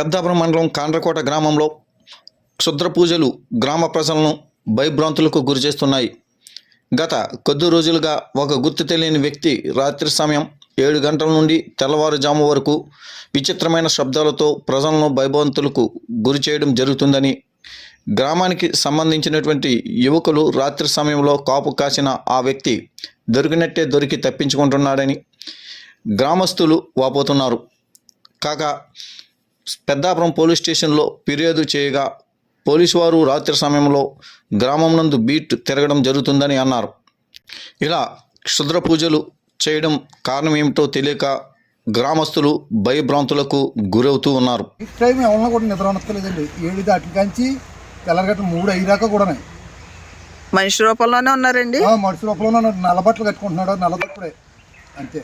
పెద్దాపురం మండలం కాండ్రకోట గ్రామంలో క్షుద్ర పూజలు గ్రామ ప్రజలను భయభ్రాంతులకు గురిచేస్తున్నాయి గత కొద్ది రోజులుగా ఒక గుర్తు తెలియని వ్యక్తి రాత్రి సమయం ఏడు గంటల నుండి తెల్లవారుజాము వరకు విచిత్రమైన శబ్దాలతో ప్రజలను భయభ్రాంతులకు గురి చేయడం జరుగుతుందని గ్రామానికి సంబంధించినటువంటి యువకులు రాత్రి సమయంలో కాపు కాసిన ఆ వ్యక్తి దొరికినట్టే దొరికి తప్పించుకుంటున్నాడని గ్రామస్తులు వాపోతున్నారు. కాగా పెద్దాపురం పోలీస్ స్టేషన్లో ఫిర్యాదు చేయగా పోలీసు వారు రాత్రి సమయంలో గ్రామం నందు బీట్ తిరగడం జరుగుతుందని అన్నారు. ఇలా క్షుద్ర పూజలు చేయడం కారణం ఏమిటో తెలియక గ్రామస్తులు భయభ్రాంతులకు గురవుతూ ఉన్నారు. ఈ టైం ఎవరన్నా కూడా నిద్ర అనక్కలేదండి ఏడు దాటి కాంచి తెల్లరగట్ట మూడు అయ్యాక కూడా మనిషి రూపంలోనే ఉన్నారండి? మనుషుల లోపల నల్లబట్టలు కట్టుకుంటున్నాడు నల్లబట్టలే అంతే.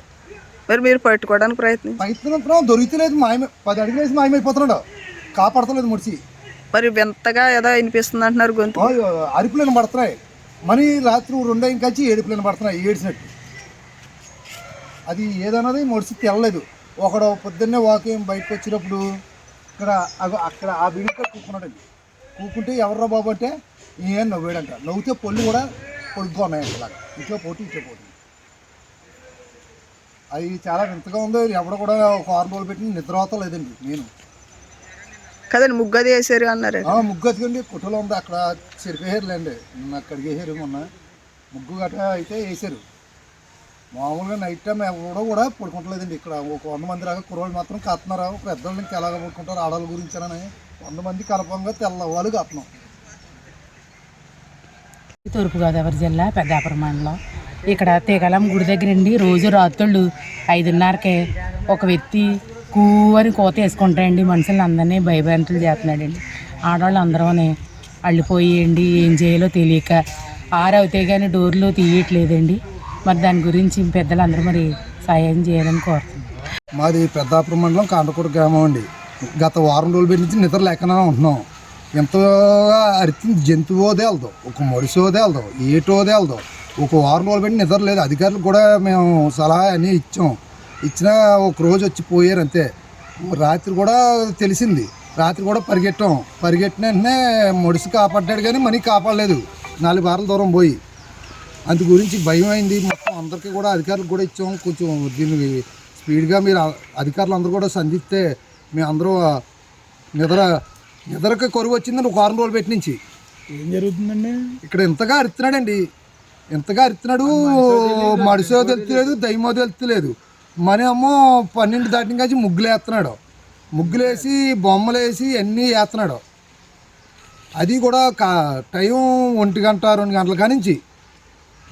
మరి మీరు పట్టుకోవడానికి ప్రయత్నం ప్రయత్నం దొరికితలేదు మాయమే పది అడుగులు వేసి మాయమైపోతున్నాడు. కాపాడతలేదు ముడిచి. మరి వింతగా ఏదో వినిపిస్తుంది అంటున్నారు గొంతు. అరుపులను పడుతున్నాయి. మనీ రాత్రి రెండో ఇంకాచి ఏడుపులను పడుతున్నాయి ఏడ్చినట్టు. అది ఏదన్నది ముడిచి తెల్లలేదు. ఒకడు పొద్దున్నే వాకింగ్ బయటకు వచ్చినప్పుడు ఇక్కడ అక్కడ ఆ బిడిక కూకున్నాడండి కూకుంటే ఎవర్రా బాబు అంటే ఏం నవ్వాడంట. నవ్వుతే పొల్లు కూడా పొడుగ్గా ఉన్నాయంట ఇట్లా పోటీ ఇట్లా పోటీ. అది చాలా వింతగా ఉంది. ఎవడ కూడా రోజులు పెట్టి నిద్రపోతా లేదండి నేను. కదండి ముగ్గది వేసారు అన్నారు. ఆ, ముగ్గు అతికండి. కుట్టలో ఉంది. అక్కడ చెరిపేసారులేండి నిన్న అక్కడికి వేసారు మొన్న. ముగ్గు గట్ట అయితే వేసారు. మామూలుగా నైట్ టైం ఎవడో కూడా పడుకుంటలేదండి ఇక్కడ. ఒక వంద మంది రాగా కుర్రోళ్ళు మాత్రం కత్తున్నారు. పెద్దోళ్ళు ఇంకా ఎలాగ పడుకుంటారు? ఆడవాళ్ళ గురించి అని వంద మంది కలపంగా తెల్లవాళ్ళు కత్తున్నాం తూర్పుగోదావరి జిల్లా పెద్దాపురం మండలం. ఇక్కడ తీగలం గుడి దగ్గర అండి రోజు రాత్రుళ్ళు ఐదున్నరకే ఒక వ్యక్తి కూవని కోత వేసుకుంటారండి మనుషులను అందరినీ భయభ్రాంతులు చేస్తున్నాడండి. ఆడవాళ్ళు అందరూనే అల్లిపోయేయండి ఏం చేయాలో తెలియక ఆరవుతే కానీ డోర్లు తీయట్లేదండి. మరి దాని గురించి పెద్దలందరూ మరి సాయం చేయాలని కోరుతున్నాం. మాది పెద్దాపురం మండలం కాండకూడ గ్రామం అండి. గత వారం రోజుల నుంచి నిద్ర లేకనే ఉంటున్నాం. ఎంతో అరిచింది జంతువో తేలదు ఒక మడిసో వెళ్దాం ఏటో వెళ్దాం ఒక వారం రోజులు పెట్టి నిద్ర లేదు. అధికారులు కూడా మేము సలహా అన్నీ ఇచ్చాం. ఇచ్చినా ఒక రోజు వచ్చి పోయారు అంతే. రాత్రి కూడా తెలిసింది. రాత్రి కూడా పరిగెట్టాం. పరిగెట్టిన వెంటనే మడిసి కాపాడ్డాడు కానీ మనీ కాపాడలేదు. నాలుగు వారాల దూరం పోయి. అందు గురించి భయం అయింది. మొత్తం అందరికీ కూడా అధికారులకు కూడా ఇచ్చాం. కొంచెం దీన్ని స్పీడ్గా మీరు అధికారులు అందరూ కూడా సంధిస్తే మేము అందరూ నిద్ర నిద్రకి కొరువు వచ్చిందని ఒక వారం రోజులు పెట్టి నుంచి. ఏం జరుగుతుందండి? ఇక్కడ ఎంతగా అరుతున్నాడండి ఎంతగా అరుతున్నాడు మడిసో తెలుస్తలేదు దయ్యమో తెలుస్తలేదు మన ఏమో పన్నెండు దాటిన కాచి ముగ్గులు వేస్తున్నాడు. ముగ్గులు వేసి బొమ్మలు వేసి అన్నీ వేస్తున్నాడు. అది కూడా కా టైం ఒంటి గంట రెండు గంటల కానించి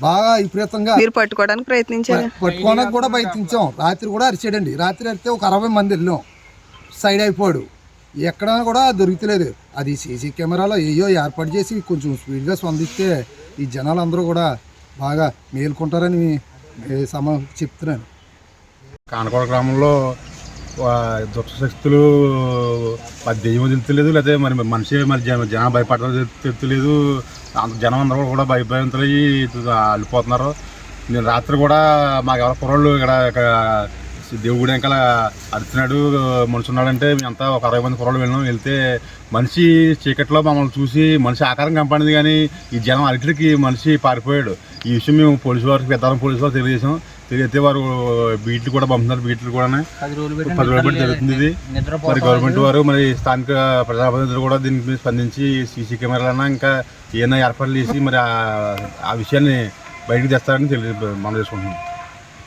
బాగా విపరీతంగా. మీరు పట్టుకోవడానికి ప్రయత్నించారు? పట్టుకోవడానికి కూడా ప్రయత్నించాం. రాత్రి కూడా అరిచాడండి. రాత్రి అరిస్తే ఒక అరవై మంది వెళ్ళాం. సైడ్ అయిపోయాడు. ఎక్కడ కూడా దొరుకుతలేదు. అది సీసీ కెమెరాలో ఏయో ఏర్పాటు చేసి కొంచెం స్పీడ్గా స్పందిస్తే ఈ జనాలందరూ కూడా బాగా మేల్కొంటారని సమ చెప్తున్నాను. కానకోడ గ్రామంలో దుష్టశక్తులు మరి దెయ్యం తెలుస్తలేదు లేకపోతే మరి మనిషి మరి జన జనం భయపడతారు తెలుస్తలేదు. జనం అందరూ కూడా భయభయంతులయ్యి వెళ్ళిపోతున్నారు నేను రాత్రి కూడా మాకు ఎవరో కుర్రోళ్ళు ఇక్కడ దేవుడి వెనకాల అడుతున్నాడు మనిషి ఉన్నాడంటే మేమంతా ఒక అరవై మంది కుర్రోళ్ళు వెళ్ళాం వెళ్తే మనిషి చీకట్లో మమ్మల్ని చూసి మనిషి ఆకారం కనపడింది కానీ ఈ జనం అరటికి మనిషి పారిపోయాడు. ఈ విషయం మేము పోలీసు వారికి పెద్దారం పోలీసు వారికి తెలియజేసాం తెలియతే వారు బీట్లు కూడా పంపుతున్నారు బీట్లు కూడా పది రోజులు బట్టి జరుగుతుంది ఇది. మరి గవర్నమెంట్ వారు మరి స్థానిక ప్రజాప్రతినిధులు కూడా దీని మీద స్పందించి సీసీ కెమెరాలన్నా ఇంకా ఏమైనా ఏర్పాట్లు చేసి మరి ఆ- ఆ విషయాన్ని బయటకు తెస్తారని తెలియ మనం చేసుకుంటున్నాం.